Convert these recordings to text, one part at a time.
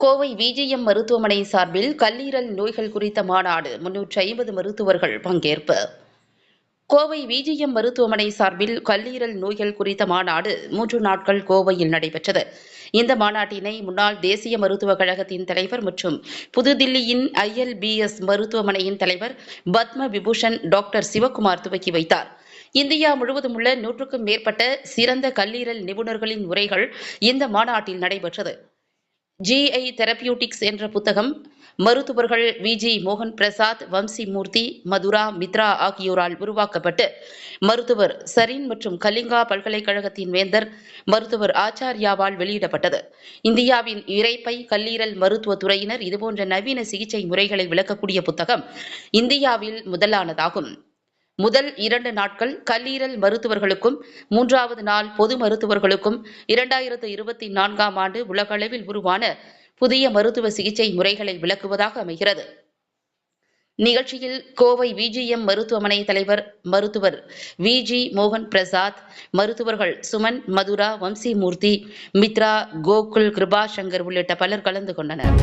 Kovai VGM மருத்துவமனை சார்பில் கல்லீரல் நோய்கள் குறித்த மாநாடு. முன்னூற்றி ஐம்பது மருத்துவர்கள் பங்கேற்பு. கோவை விஜிஎம் மருத்துவமனை சார்பில் கல்லீரல் நோய்கள் குறித்த மாநாடு மூன்று நாட்கள் கோவையில் நடைபெற்றது. இந்த மாநாட்டினை முன்னாள் தேசிய மருத்துவக் கழகத்தின் தலைவர் மற்றும் புதுதில்லியின் ஐஎல்பிஎஸ் மருத்துவமனையின் தலைவர் பத்ம விபூஷன் டாக்டர் சிவக்குமார் துவக்கி வைத்தார். இந்தியா முழுவதும் உள்ள நூற்றுக்கும் மேற்பட்ட சிறந்த கல்லீரல் நிபுணர்களின் உரைகள் இந்த மாநாட்டில் நடைபெற்றது. ஜிஐ தெரபியூட்டிக்ஸ் என்ற புத்தகம் மருத்துவர்கள் விஜி மோகன் பிரசாத் வம்சி மூர்த்தி மதுரா மித்ரா ஆகியோரால் உருவாக்கப்பட்டு மருத்துவர் சரீன் மற்றும் கலிங்கா பல்கலைக்கழகத்தின் வேந்தர் மருத்துவர் ஆச்சார்யாவால் வெளியிடப்பட்டது. இந்தியாவின் இறைப்பை கல்லீரல் மருத்துவ துறையினர் இதுபோன்ற நவீன சிகிச்சை முறைகளை விளக்கக்கூடிய புத்தகம் இந்தியாவில் முதலானதாகும். முதல் இரண்டு நாட்கள் கல்லீரல் மருத்துவர்களுக்கும் மூன்றாவது நாள் பொது மருத்துவர்களுக்கும் இரண்டாயிரத்து இருபத்தி நான்காம் ஆண்டு உலகளவில் உருவான புதிய மருத்துவ சிகிச்சை முறைகளை விளக்குவதாக அமைகிறது. நிகழ்ச்சியில் கோவை விஜிஎம் மருத்துவமனை தலைவர் மருத்துவர் விஜி மோகன் பிரசாத் மருத்துவர்கள் சுமன் மதுரா வம்சிமூர்த்தி மித்ரா கோகுல் கிருபா சங்கர் உள்ளிட்ட பலர் கலந்து கொண்டனர்.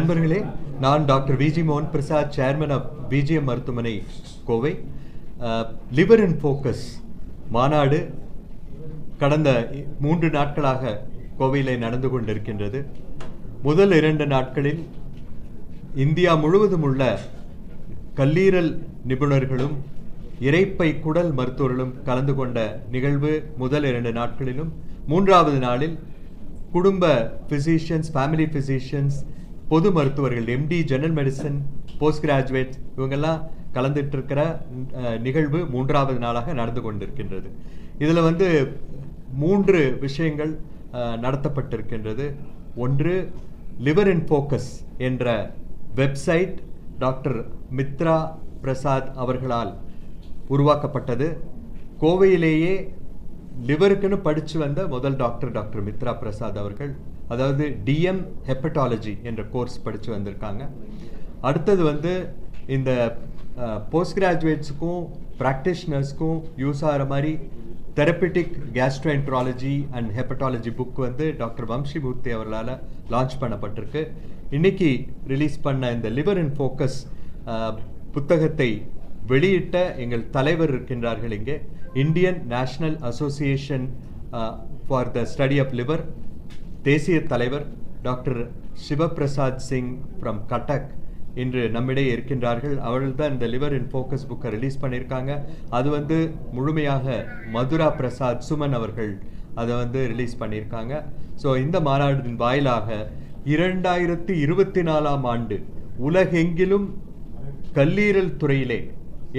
நண்பர்களே நான் டாக்டர் விஜி மோகன் பிரசாத் சேர்மன் ஆஃப் பிஜிஎம் மருத்துவமனை கோவை. லிவர் இன் ஃபோக்கஸ் மாநாடு கடந்த மூன்று நாட்களாக கோவையில் நடந்து கொண்டிருக்கின்றது. முதல் இரண்டு நாட்களில் இந்தியா முழுவதும் உள்ள கல்லீரல் நிபுணர்களும் இறைப்பை குடல் மருத்துவர்களும் கலந்து கொண்ட நிகழ்வு முதல் இரண்டு நாட்களிலும். மூன்றாவது நாளில் குடும்ப ஃபிசிஷியன்ஸ் ஃபேமிலி ஃபிசிஷியன்ஸ் பொது மருத்துவர்கள் MD general medicine post graduate இவங்கெல்லாம் கலந்துட்டு இருக்கிற நிகழ்வு மூன்றாவது நாளாக நடந்து கொண்டிருக்கின்றது. இதில் வந்து மூன்று விஷயங்கள் நடத்தப்பட்டிருக்கின்றது. ஒன்று லிவர் இன் ஃபோக்கஸ் என்ற வெப்சைட் டாக்டர் மித்ரா பிரசாத் அவர்களால் உருவாக்கப்பட்டது. கோவையிலேயே லிவருக்குன்னு படித்து வந்த முதல் டாக்டர் டாக்டர் மித்ரா பிரசாத் அவர்கள் அதாவது டிஎம் ஹெப்படாலஜி என்ற கோர்ஸ் படித்து வந்திருக்காங்க. அடுத்தது வந்து இந்த போஸ்ட் கிராஜுவேட்ஸுக்கும் ப்ராக்டிஷ்னர்ஸ்க்கும் யூஸ் ஆகிற மாதிரி therapeutic gastroenterology and hepatology book வந்து டாக்டர் வம்சிமூர்த்தி அவர்களால் லான்ச் பண்ணப்பட்டிருக்கு. இன்னைக்கு ரிலீஸ் பண்ண இந்த லிவர் இன் ஃபோக்கஸ் புத்தகத்தை வெளியிட்ட எங்கள் தலைவர் இருக்கின்றார்கள் இங்கே. Indian national association for the study of liver தேசிய தலைவர் டாக்டர் சிவபிரசாத் சிங் ஃப்ரம் கட்டக் இன்று நம்மிடையே இருக்கின்றார்கள். அவர்கள் தான் இந்த லிவர் இன் ஃபோக்கஸ் புக்கை ரிலீஸ் பண்ணியிருக்காங்க. அது வந்து முழுமையாக மதுரா பிரசாத் சுமன் அவர்கள் அதை வந்து ரிலீஸ் பண்ணியிருக்காங்க. ஸோ இந்த மாநாட்டின் வாயிலாக இரண்டாயிரத்தி இருபத்தி நாலாம் ஆண்டு உலகெங்கிலும் கல்லீரல் துறையிலே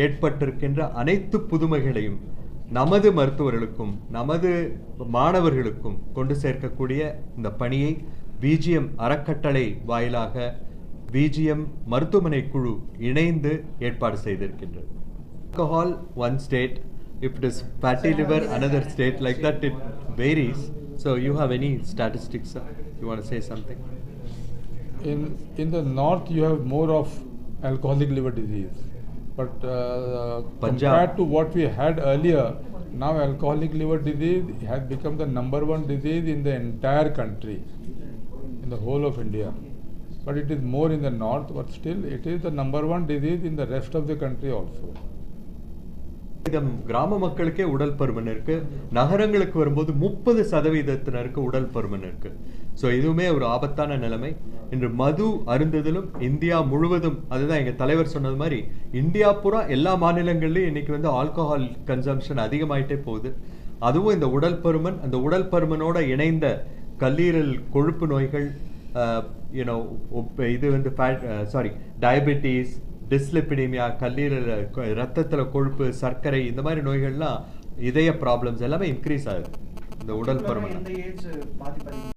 ஏற்பட்டிருக்கின்ற அனைத்து புதுமைகளையும் நமது மருத்துவர்களுக்கும் நமது மாணவர்களுக்கும் கொண்டு சேர்க்கக்கூடிய இந்த பணியை பிஜிஎம் அறக்கட்டளை வாயிலாக பிஜிஎம் மருத்துவமனை குழு இணைந்து ஏற்பாடு செய்திருக்கின்றது alcohol one state if it is fatty liver another state like that it varies so you have any statistics sir? you want to say something In, in the north, you have more of alcoholic liver disease. But uh, compared to what we had earlier, now alcoholic liver disease has become the number one disease in the entire country, in the whole of India. But it is more in the north, but still it is the number one disease in the rest of the country also. சதவீதம் கிராம மக்களுக்கே உடல் பருமன் இருக்கு. நகரங்களுக்கு வரும்போது முப்பது சதவீதத்தினருக்கு உடல் பருமன் இருக்கு. ஸோ இதுவுமே ஒரு ஆபத்தான நிலைமை. இன்று மது அருந்துதலும் இந்தியா முழுவதும் அதுதான் எங்க தலைவர் சொன்னது மாதிரி இந்தியா பூரா எல்லா மாநிலங்கள்லயும் இன்னைக்கு வந்து ஆல்கஹால் கன்சம்ஷன் அதிகமாயிட்டே போகுது. அதுவும் இந்த உடல் பருமன் அந்த உடல் பருமனோட இணைந்த கல்லீரல் கொழுப்பு நோய்கள் யூனோ இது வந்து சாரி டயபெட்டிஸ் டிஸ்லிபிடிமியா கல்லீரல் ரத்தத்துல கொழுப்பு சர்க்கரை இந்த மாதிரி நோய்கள்லாம் இதய ப்ராப்ளம்ஸ் எல்லாமே இன்க்ரீஸ் ஆகுது. இந்த உடல் பருமன்.